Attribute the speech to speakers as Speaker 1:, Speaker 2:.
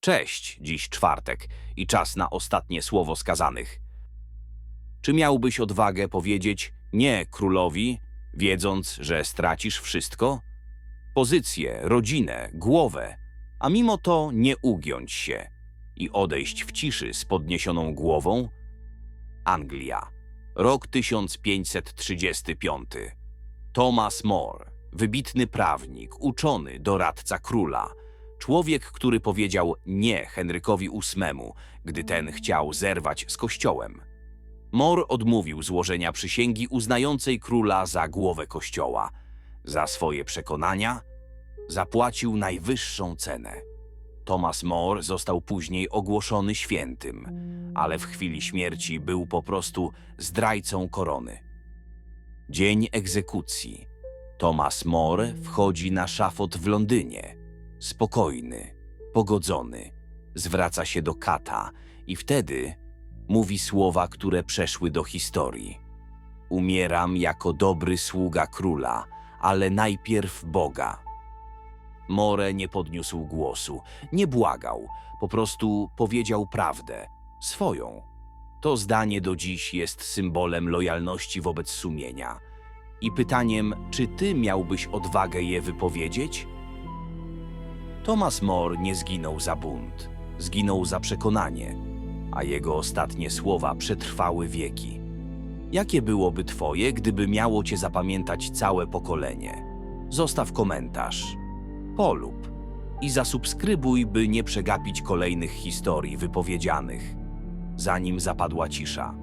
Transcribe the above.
Speaker 1: Cześć, dziś czwartek i czas na ostatnie słowo skazanych. Czy miałbyś odwagę powiedzieć nie królowi, wiedząc, że stracisz wszystko? Pozycję, rodzinę, głowę, a mimo to nie ugiąć się i odejść w ciszy z podniesioną głową? Anglia, rok 1535. Thomas More, wybitny prawnik, uczony, doradca króla, człowiek, który powiedział nie Henrykowi VIII, gdy ten chciał zerwać z kościołem. More odmówił złożenia przysięgi uznającej króla za głowę kościoła. Za swoje przekonania zapłacił najwyższą cenę. Thomas More został później ogłoszony świętym, ale w chwili śmierci był po prostu zdrajcą korony. Dzień egzekucji. Thomas More wchodzi na szafot w Londynie. Spokojny, pogodzony, zwraca się do kata i wtedy mówi słowa, które przeszły do historii. Umieram jako dobry sługa króla, ale najpierw Boga. More nie podniósł głosu, nie błagał, po prostu powiedział prawdę, swoją. To zdanie do dziś jest symbolem lojalności wobec sumienia. I pytaniem, czy ty miałbyś odwagę je wypowiedzieć? Thomas More nie zginął za bunt, zginął za przekonanie, a jego ostatnie słowa przetrwały wieki. Jakie byłoby twoje, gdyby miało cię zapamiętać całe pokolenie? Zostaw komentarz, polub i zasubskrybuj, by nie przegapić kolejnych historii wypowiedzianych, zanim zapadła cisza.